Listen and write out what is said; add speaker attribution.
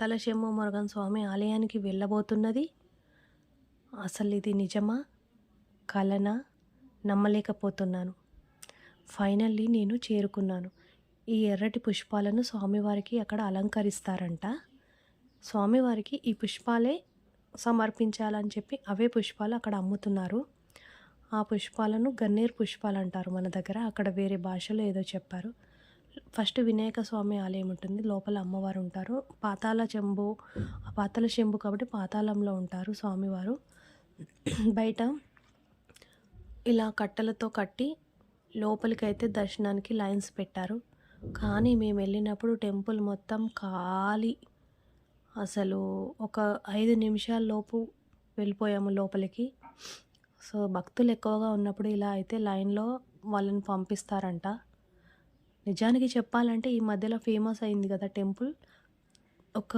Speaker 1: కలశమ్మ మురుగన్ స్వామి ఆలయానికి వెళ్ళబోతున్నది. అసలు ఇది నిజమా? కలనా? నమ్మలేకపోతున్నాను. ఫైనల్లీ నేను చేరుకున్నాను. ఈ ఎర్రటి పుష్పాలను స్వామివారికి అక్కడ అలంకరిస్తారంట. స్వామివారికి ఈ పుష్పాలే సమర్పించాలని చెప్పి అవే పుష్పాలు అక్కడ అమ్ముతున్నారు. ఆ పుష్పాలను గన్నేరు పుష్పాలు అంటారు మన దగ్గర. అక్కడ వేరే భాషలో ఏదో చెప్పారు. ఫస్ట్ వినాయక స్వామి ఆలయం ఉంటుంది. లోపల అమ్మవారు ఉంటారు. పాతాల చెంబు ఆ పాతాల చెంబు కాబట్టి పాతాళంలో ఉంటారు స్వామివారు. బయట ఇలా కట్టెలతో కట్టి లోపలికైతే దర్శనానికి లైన్స్ పెట్టారు. కానీ మేము వెళ్ళినప్పుడు టెంపుల్ మొత్తం ఖాళీ. అసలు ఒక ఐదు నిమిషాల లోపు వెళ్ళిపోయాము లోపలికి. సో భక్తులు ఎక్కువగా ఉన్నప్పుడు ఇలా అయితే లైన్లో వాళ్ళని పంపిస్తారంట. నిజానికి చెప్పాలంటే ఈ మధ్యలో ఫేమస్ అయింది కదా టెంపుల్. ఒక